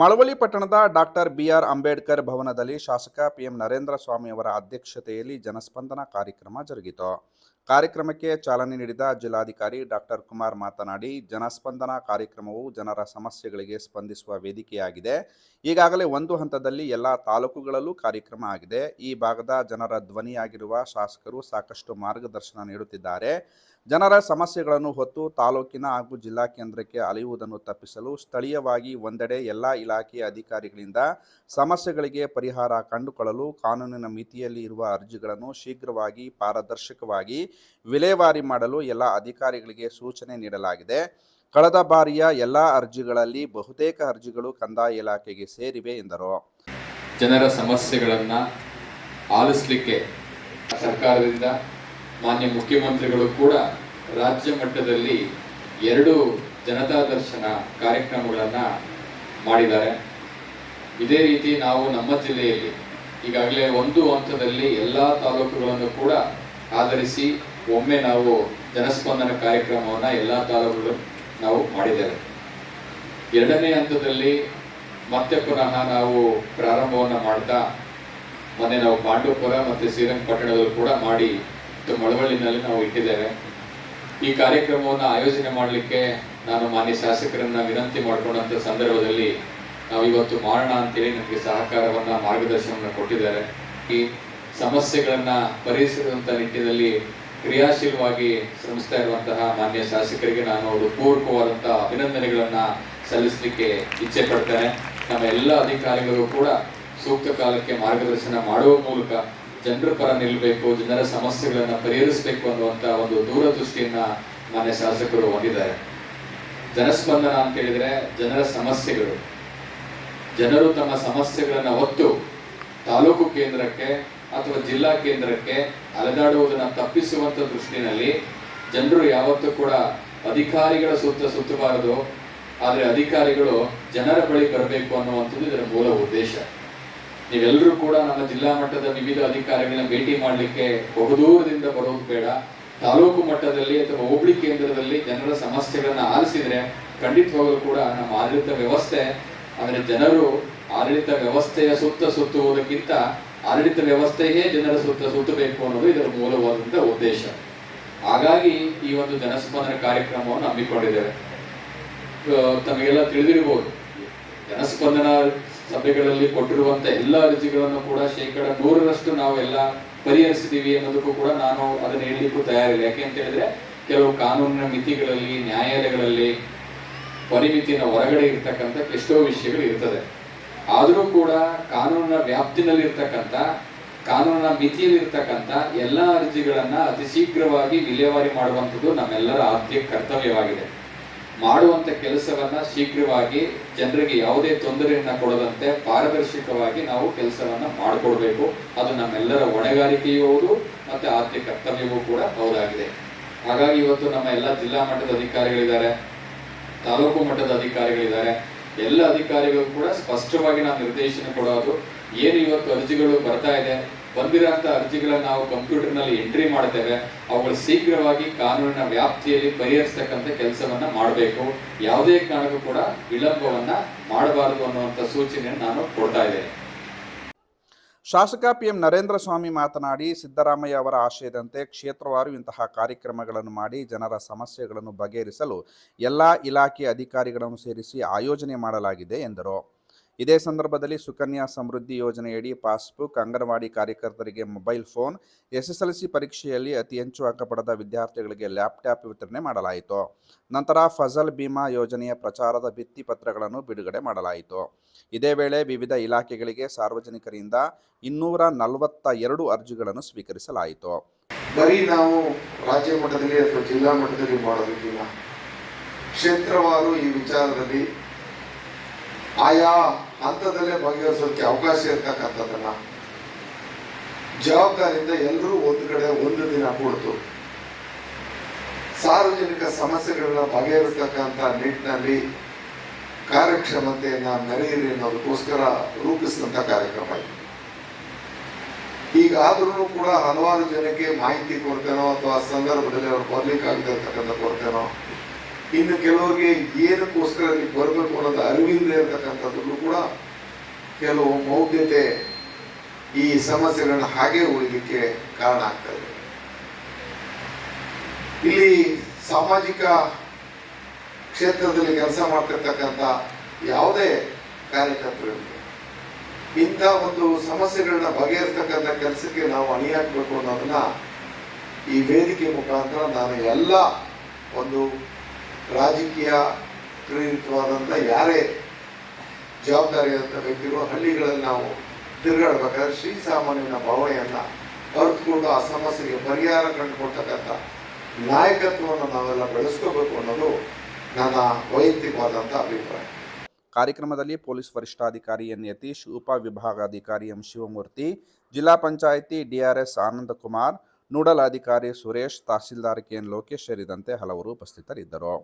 ಮಳವಳ್ಳಿ ಪಟ್ಟಣದ doctor B R Ambedkar ಭವನದಲ್ಲಿ ಶಾಸಕ ಪಿಎಂ ನರೇಂದ್ರ ಸ್ವಾಮಿ ಅವರ ಅಧ್ಯಕ್ಷತೆಯಲ್ಲಿ ಜನಸ್ಪಂದನ ಕಾರ್ಯಕ್ರಮ ಜರುಗಿತು. ಕಾರ್ಯಕ್ರಮಕ್ಕೆ ಚಾಲನೆ ನೀಡಿದ ಜಿಲ್ಲಾಧಿಕಾರಿ ಡಾಕ್ಟರ್ ಕುಮಾರ್ ಮಾತನಾಡಿ, ಜನಸ್ಪಂದನ ಕಾರ್ಯಕ್ರಮವು ಜನರ ಸಮಸ್ಯೆಗಳಿಗೆ ಸ್ಪಂದಿಸುವ ವೇದಿಕೆಯಾಗಿದೆ. ಈಗಾಗಲೇ ಒಂದು ಹಂತದಲ್ಲಿ ಎಲ್ಲ ತಾಲೂಕುಗಳಲ್ಲೂ ಕಾರ್ಯಕ್ರಮ ಆಗಿದೆ. ಈ ಭಾಗದ ಜನರ ಧ್ವನಿಯಾಗಿರುವ ಶಾಸಕರು ಸಾಕಷ್ಟು ಮಾರ್ಗದರ್ಶನ ನೀಡುತ್ತಿದ್ದಾರೆ. ಜನರ ಸಮಸ್ಯೆಗಳನ್ನು ಹೊತ್ತು ತಾಲೂಕಿನ ಹಾಗೂ ಜಿಲ್ಲಾ ಕೇಂದ್ರಕ್ಕೆ ಅಲೆಯುವುದನ್ನು ತಪ್ಪಿಸಲು ಸ್ಥಳೀಯವಾಗಿ ಒಂದೆಡೆ ಎಲ್ಲ ಇಲಾಖೆಯ ಅಧಿಕಾರಿಗಳಿಂದ ಸಮಸ್ಯೆಗಳಿಗೆ ಪರಿಹಾರ ಕಂಡುಕೊಳ್ಳಲು ಕಾನೂನಿನ ಮಿತಿಯಲ್ಲಿ ಇರುವ ಅರ್ಜಿಗಳನ್ನು ಶೀಘ್ರವಾಗಿ ಪಾರದರ್ಶಕವಾಗಿ ವಿಲೇವಾರಿ ಮಾಡಲು ಎಲ್ಲ ಅಧಿಕಾರಿಗಳಿಗೆ ಸೂಚನೆ ನೀಡಲಾಗಿದೆ. ಕಳೆದ ಬಾರಿಯ ಎಲ್ಲ ಅರ್ಜಿಗಳಲ್ಲಿ ಬಹುತೇಕ ಅರ್ಜಿಗಳು ಕಂದಾಯ ಇಲಾಖೆಗೆ ಸೇರಿವೆ ಎಂದರು. ಜನರ ಸಮಸ್ಯೆಗಳನ್ನು ಆಲಿಸಲಿಕ್ಕೆ ಸರ್ಕಾರದಿಂದ ಮಾನ್ಯ ಮುಖ್ಯಮಂತ್ರಿಗಳು ಕೂಡ ರಾಜ್ಯ ಮಟ್ಟದಲ್ಲಿ ಎರಡು ಜನತಾ ದರ್ಶನ ಕಾರ್ಯಕ್ರಮಗಳನ್ನು ಮಾಡಿದ್ದಾರೆ. ಇದೇ ರೀತಿ ನಾವು ನಮ್ಮ ಜಿಲ್ಲೆಯಲ್ಲಿ ಈಗಾಗಲೇ ಒಂದು ಹಂತದಲ್ಲಿ ಎಲ್ಲ ತಾಲೂಕುಗಳನ್ನು ಕೂಡ ಆಧರಿಸಿ ಒಮ್ಮೆ ನಾವು ಜನಸ್ಪಂದನ ಕಾರ್ಯಕ್ರಮವನ್ನು ಎಲ್ಲ ತಾಲೂಕುಗಳು ನಾವು ಮಾಡಿದ್ದೇವೆ. ಎರಡನೇ ಹಂತದಲ್ಲಿ ಮತ್ತೆ ಪುನಃ ನಾವು ಪ್ರಾರಂಭವನ್ನು ಮಾಡ್ತಾ, ಮೊನ್ನೆ ನಾವು ಪಾಂಡವಪುರ ಮತ್ತು ಶ್ರೀರಂಗಪಟ್ಟಣದಲ್ಲೂ ಕೂಡ ಮಾಡಿ ಮಳವಳ್ಳಿನಲ್ಲಿ ನಾವು ಇಟ್ಟಿದ್ದೇವೆ. ಈ ಕಾರ್ಯಕ್ರಮವನ್ನು ಆಯೋಜನೆ ಮಾಡಲಿಕ್ಕೆ ನಾನು ಮಾನ್ಯ ಶಾಸಕರನ್ನ ವಿನಂತಿ ಮಾಡಿಕೊಂಡಂಥ ಸಂದರ್ಭದಲ್ಲಿ ನಾವು ಇವತ್ತು ಮಾಡೋಣ ಅಂತೇಳಿ ನಮಗೆ ಸಹಕಾರವನ್ನು ಮಾರ್ಗದರ್ಶನವನ್ನು ಕೊಟ್ಟಿದ್ದಾರೆ. ಈ ಸಮಸ್ಯೆಗಳನ್ನ ಪರಿಹರಿಸುವಂತ ನಿಟ್ಟಿನಲ್ಲಿ ಕ್ರಿಯಾಶೀಲವಾಗಿ ಶ್ರಮಿಸ್ತಾ ಇರುವಂತಹ ಮಾನ್ಯ ಶಾಸಕರಿಗೆ ನಾನು ಹೃತ್ಪೂರ್ವಕವಾದಂತಹ ಅಭಿನಂದನೆಗಳನ್ನ ಸಲ್ಲಿಸಲಿಕ್ಕೆ ಇಚ್ಛೆ ಪಡ್ತೇನೆ. ನಮ್ಮ ಎಲ್ಲ ಅಧಿಕಾರಿಗಳು ಕೂಡ ಸೂಕ್ತ ಕಾಲಕ್ಕೆ ಮಾರ್ಗದರ್ಶನ ಮಾಡುವ ಮೂಲಕ ಜನರ ಪರ ನಿಲ್ಲಬೇಕು ಜನರ ಸಮಸ್ಯೆಗಳನ್ನ ಪರಿಹರಿಸಬೇಕು ಅನ್ನುವಂಥ ಒಂದು ದೂರದೃಷ್ಟಿಯನ್ನ ಮಾನ್ಯ ಶಾಸಕರು ಹೊಂದಿದ್ದಾರೆ. ಜನಸ್ಪಂದನ ಅಂತ ಹೇಳಿದ್ರೆ ಜನರ ಸಮಸ್ಯೆಗಳು. ಜನರು ತಮ್ಮ ಸಮಸ್ಯೆಗಳನ್ನ ಹೊತ್ತು ತಾಲೂಕು ಕೇಂದ್ರಕ್ಕೆ ಅಥವಾ ಜಿಲ್ಲಾ ಕೇಂದ್ರಕ್ಕೆ ಅಲೆದಾಡುವುದನ್ನು ತಪ್ಪಿಸುವಂತ ದೃಷ್ಟಿನಲ್ಲಿ ಜನರು ಯಾವತ್ತೂ ಕೂಡ ಅಧಿಕಾರಿಗಳ ಸುತ್ತ ಸುತ್ತಬಾರದು. ಆದರೆ ಅಧಿಕಾರಿಗಳು ಜನರ ಬಳಿ ಬರಬೇಕು ಅನ್ನುವಂಥದ್ದು ಇದರ ಮೂಲ ಉದ್ದೇಶ. ನೀವೆಲ್ಲರೂ ಕೂಡ ನಮ್ಮ ಜಿಲ್ಲಾ ಮಟ್ಟದ ವಿವಿಧ ಅಧಿಕಾರಿಗಳನ್ನ ಭೇಟಿ ಮಾಡಲಿಕ್ಕೆ ಬಹುದೂರದಿಂದ ಬರೋದು ಬೇಡ. ತಾಲೂಕು ಮಟ್ಟದಲ್ಲಿ ಅಥವಾ ಹೋಬಳಿ ಕೇಂದ್ರದಲ್ಲಿ ಜನರ ಸಮಸ್ಯೆಗಳನ್ನ ಆಲಿಸಿದ್ರೆ ಖಂಡಿತವಾಗಲೂ ಕೂಡ ನಮ್ಮ ಆಡಳಿತ ವ್ಯವಸ್ಥೆ ಅಂದ್ರೆ ಜನರು ಆಡಳಿತ ವ್ಯವಸ್ಥೆಯ ಸುತ್ತ ಸುತ್ತುವುದಕ್ಕಿಂತ ಆಡಳಿತ ವ್ಯವಸ್ಥೆಗೆ ಜನರ ಸುತ್ತ ಸುತ್ತಬೇಕು ಅನ್ನೋದು ಇದರ ಮೂಲವಾದಂತಹ ಉದ್ದೇಶ. ಹಾಗಾಗಿ ಈ ಒಂದು ಜನಸ್ಪಂದನ ಕಾರ್ಯಕ್ರಮವನ್ನು ಹಮ್ಮಿಕೊಂಡಿದ್ದೇವೆ. ತಮಗೆಲ್ಲ ತಿಳಿದಿರಬಹುದು. ಜನಸ್ಪಂದನ ಸಭೆಗಳಲ್ಲಿ ಕೊಟ್ಟಿರುವಂತ ಎಲ್ಲ ಅರ್ಜಿಗಳನ್ನು ಕೂಡ ಶೇಕಡ ನೂರರಷ್ಟು ನಾವೆಲ್ಲ ಪರಿಹರಿಸಿದೀವಿ ಅನ್ನೋದಕ್ಕೂ ಕೂಡ ನಾನು ಅದನ್ನ ಹೇಳಲಿಕ್ಕೂ ತಯಾರಿಲ್ಲ. ಯಾಕೆ ಅಂತ ಹೇಳಿದ್ರೆ, ಕೆಲವು ಕಾನೂನಿನ ಮಿತಿಗಳಲ್ಲಿ, ನ್ಯಾಯಾಲಯಗಳಲ್ಲಿ ಪರಿಮಿತಿನ ಹೊರಗಡೆ ಇರ್ತಕ್ಕಂಥ ಎಷ್ಟೋ ವಿಷಯಗಳು ಇರ್ತದೆ. ಆದರೂ ಕೂಡ ಕಾನೂನಿನ ವ್ಯಾಪ್ತಿನಲ್ಲಿರ್ತಕ್ಕಂಥ, ಕಾನೂನಿನ ಮಿತಿಯಲ್ಲಿರ್ತಕ್ಕಂಥ ಎಲ್ಲ ಅರ್ಜಿಗಳನ್ನ ಅತಿ ಶೀಘ್ರವಾಗಿ ವಿಲೇವಾರಿ ಮಾಡುವಂಥದ್ದು ನಮ್ಮೆಲ್ಲರ ಆದ್ಯ ಕರ್ತವ್ಯವಾಗಿದೆ. ಮಾಡುವಂತ ಕೆಲಸವನ್ನ ಶೀಘ್ರವಾಗಿ ಜನರಿಗೆ ಯಾವುದೇ ತೊಂದರೆಯನ್ನ ಕೊಡದಂತೆ ಪಾರದರ್ಶಕವಾಗಿ ನಾವು ಕೆಲಸವನ್ನ ಮಾಡಿಕೊಡ್ಬೇಕು. ಅದು ನಮ್ಮೆಲ್ಲರ ಹೊಣೆಗಾರಿಕೆಯೂ ಹೌದು ಮತ್ತು ಆದ್ಯ ಕರ್ತವ್ಯವೂ ಕೂಡ ಹೌದಾಗಿದೆ. ಹಾಗಾಗಿ ಇವತ್ತು ನಮ್ಮ ಎಲ್ಲ ಜಿಲ್ಲಾ ಮಟ್ಟದ ಅಧಿಕಾರಿಗಳಿದ್ದಾರೆ, ತಾಲೂಕು ಮಟ್ಟದ ಅಧಿಕಾರಿಗಳಿದ್ದಾರೆ. ಎಲ್ಲ ಅಧಿಕಾರಿಗಳು ಕೂಡ ಸ್ಪಷ್ಟವಾಗಿ ನಾವು ನಿರ್ದೇಶನ ಕೊಡೋದು. ಏನು ಇವತ್ತು ಅರ್ಜಿಗಳು ಬರ್ತಾ ಇದೆ? ಬಂದಿರೋಂಥ ಅರ್ಜಿಗಳನ್ನ ನಾವು ಕಂಪ್ಯೂಟರ್ನಲ್ಲಿ ಎಂಟ್ರಿ ಮಾಡ್ತೇವೆ. ಅವುಗಳು ಶೀಘ್ರವಾಗಿ ಕಾನೂನಿನ ವ್ಯಾಪ್ತಿಯಲ್ಲಿ ಪರಿಹರಿಸ್ತಕ್ಕಂಥ ಕೆಲಸವನ್ನ ಮಾಡಬೇಕು. ಯಾವುದೇ ಕಾರಣಕ್ಕೂ ಕೂಡ ವಿಳಂಬವನ್ನ ಮಾಡಬಾರದು ಅನ್ನುವಂಥ ಸೂಚನೆಯನ್ನು ನಾನು ಕೊಡ್ತಾ ಇದ್ದೇನೆ. ಶಾಸಕ ಪಿಎಂ ನರೇಂದ್ರ ಸ್ವಾಮಿ ಮಾತನಾಡಿ ಸಿದ್ದರಾಮಯ್ಯ ಅವರ ಆಶಯದಂತೆ ಕ್ಷೇತ್ರವಾರು ಇಂತಹ ಕಾರ್ಯಕ್ರಮಗಳನ್ನು ಮಾಡಿ ಜನರ ಸಮಸ್ಯೆಗಳನ್ನು ಬಗೆಹರಿಸಲು ಎಲ್ಲ ಇಲಾಖೆ ಅಧಿಕಾರಿಗಳನ್ನು ಸೇರಿಸಿ ಆಯೋಜನೆ ಮಾಡಲಾಗಿದೆ ಎಂದರು. ಇದೇ ಸಂದರ್ಭದಲ್ಲಿ ಸುಕನ್ಯಾ ಸಮೃದ್ಧಿ ಯೋಜನೆಯಡಿ ಪಾಸ್ಬುಕ್ ಅಂಗನವಾಡಿ ಕಾರ್ಯಕರ್ತರಿಗೆ ಮೊಬೈಲ್ ಫೋನ್, ಎಸ್ಎಸ್ಎಲ್ಸಿ ಪರೀಕ್ಷೆಯಲ್ಲಿ ಅತಿ ಹೆಚ್ಚು ಅಂಕ ಪಡೆದ ವಿದ್ಯಾರ್ಥಿಗಳಿಗೆ ಲ್ಯಾಪ್ಟಾಪ್ ವಿತರಣೆ ಮಾಡಲಾಯಿತು. ನಂತರ ಫಸಲ್ ಬಿಮಾ ಯೋಜನೆಯ ಪ್ರಚಾರದ ಭಿತ್ತಿ ಪತ್ರಗಳನ್ನು ಬಿಡುಗಡೆ ಮಾಡಲಾಯಿತು. ಇದೇ ವೇಳೆ ವಿವಿಧ ಇಲಾಖೆಗಳಿಗೆ ಸಾರ್ವಜನಿಕರಿಂದ ಇನ್ನೂರ ನಲವತ್ತ ಎರಡು ಅರ್ಜಿಗಳನ್ನು ಸ್ವೀಕರಿಸಲಾಯಿತು. ಬರೀ ನಾವು ರಾಜ್ಯ ಮಟ್ಟದಲ್ಲಿ ಅಥವಾ ಜಿಲ್ಲಾ ಮಟ್ಟದಲ್ಲಿ ಮಾಡೋದಕ್ಕಿಲ್ಲ. ಕ್ಷೇತ್ರವಾರು ಈ ವಿಚಾರದಲ್ಲಿ ಆಯಾ ಹಂತದಲ್ಲೇ ಬಗೆಹರಿಸೋದಕ್ಕೆ ಅವಕಾಶ ಇರ್ತಕ್ಕಂಥದ್ದನ್ನ. ಜವಾಬ್ದಾರಿಯಿಂದ ಎಲ್ಲರೂ ಒಂದು ಕಡೆ ಒಂದು ದಿನ ಕೊಡ್ತು. ಸಾರ್ವಜನಿಕ ಸಮಸ್ಯೆಗಳನ್ನ ಬಗೆಹರಿಸ್ತಕ್ಕಂಥ ನಿಟ್ಟಿನಲ್ಲಿ ಕಾರ್ಯಕ್ಷಮತೆಯನ್ನ ಮೆರೆಯಿರಿ ಅನ್ನೋದಕ್ಕೋಸ್ಕರ ರೂಪಿಸಿದಂಥ ಕಾರ್ಯಕ್ರಮ ಇದು. ಈಗಾದ್ರೂ ಕೂಡ ಹಲವಾರು ಜನಕ್ಕೆ ಮಾಹಿತಿ ಕೊರತೆನೋ ಅಥವಾ ಸಂದರ್ಭದಲ್ಲಿ ಅವರು ಬರ್ಲಿಕ್ಕೆ ಆಗದಿರ್ತಕ್ಕಂಥ ಕೊರತೆನೋ ಇನ್ನು ಕೆಲವರಿಗೆ ಏನಕ್ಕೋಸ್ಕರ ಇಲ್ಲಿ ಬರಬೇಕು ಅನ್ನೋದು ಅರಿವಿಲ್ಲದೆ ಇರತಕ್ಕಂಥದ್ದು ಕೂಡ ಕೆಲವು ಮೌಢ್ಯತೆ ಈ ಸಮಸ್ಯೆಗಳನ್ನ ಹಾಗೆ ಉಳಿದಕ್ಕೆ ಕಾರಣ ಆಗ್ತದೆ ಇಲ್ಲಿ ಸಾಮಾಜಿಕ ಕ್ಷೇತ್ರದಲ್ಲಿ ಕೆಲಸ ಮಾಡ್ತಿರ್ತಕ್ಕಂಥ ಯಾವುದೇ ಕಾರ್ಯಕರ್ತರಿಗೆ ಇಂಥ ಒಂದು ಸಮಸ್ಯೆಗಳನ್ನ ಬಗೆಹರಿಸ್ತಕ್ಕಂಥ ಕೆಲಸಕ್ಕೆ ನಾವು ಅಣಿ ಹಾಕಬೇಕು ಅನ್ನೋದನ್ನ ಈ ವೇದಿಕೆ ಮುಖಾಂತರ ನಾನು ಎಲ್ಲ ಒಂದು ರಾಜಕೀಯ ಪ್ರೇರಿತವಾದಂಥ ಯಾರೇ ಜವಾಬ್ದಾರಿಯಾದಂಥ ವ್ಯಕ್ತಿಗಳು ಹಳ್ಳಿಗಳಲ್ಲಿ ನಾವು ತಿರುಗಾಡ್ಬೇಕಾದ್ರೆ ಶ್ರೀ ಸಾಮಾನ್ಯನ ಭಾವನೆಯನ್ನ ಅರ್ಥಕೊಂಡು ಆ ಸಮಸ್ಯೆಗೆ ಪರಿಹಾರ ಕಂಡುಕೊಳ್ತಕ್ಕಂಥ ನಾಯಕತ್ವವನ್ನು ನಾವೆಲ್ಲ ಬೆಳೆಸ್ಕೋಬೇಕು ಅನ್ನೋದು ನನ್ನ ವೈಯಕ್ತಿಕವಾದಂಥ ಅಭಿಪ್ರಾಯ. ಕಾರ್ಯಕ್ರಮದಲ್ಲಿ ಪೊಲೀಸ್ ವರಿಷ್ಠಾಧಿಕಾರಿ ಎನ್. ಯತೀಶ್, ಉಪ ವಿಭಾಗಾಧಿಕಾರಿ ಎಂ. ಶಿವಮೂರ್ತಿ, ಜಿಲ್ಲಾ ಪಂಚಾಯಿತಿ ಡಿಆರ್ಎಸ್ ಆನಂದಕುಮಾರ್ ನೋಡಲ್ ಅಧಿಕಾರಿ ಸುರೇಶ್ ತಹಸೀಲ್ದಾರ್ ಕೆಎನ್ ಲೋಕೇಶ್ ಸೇರಿದಂತೆ ಹಲವರು ಉಪಸ್ಥಿತರಿದ್ದರು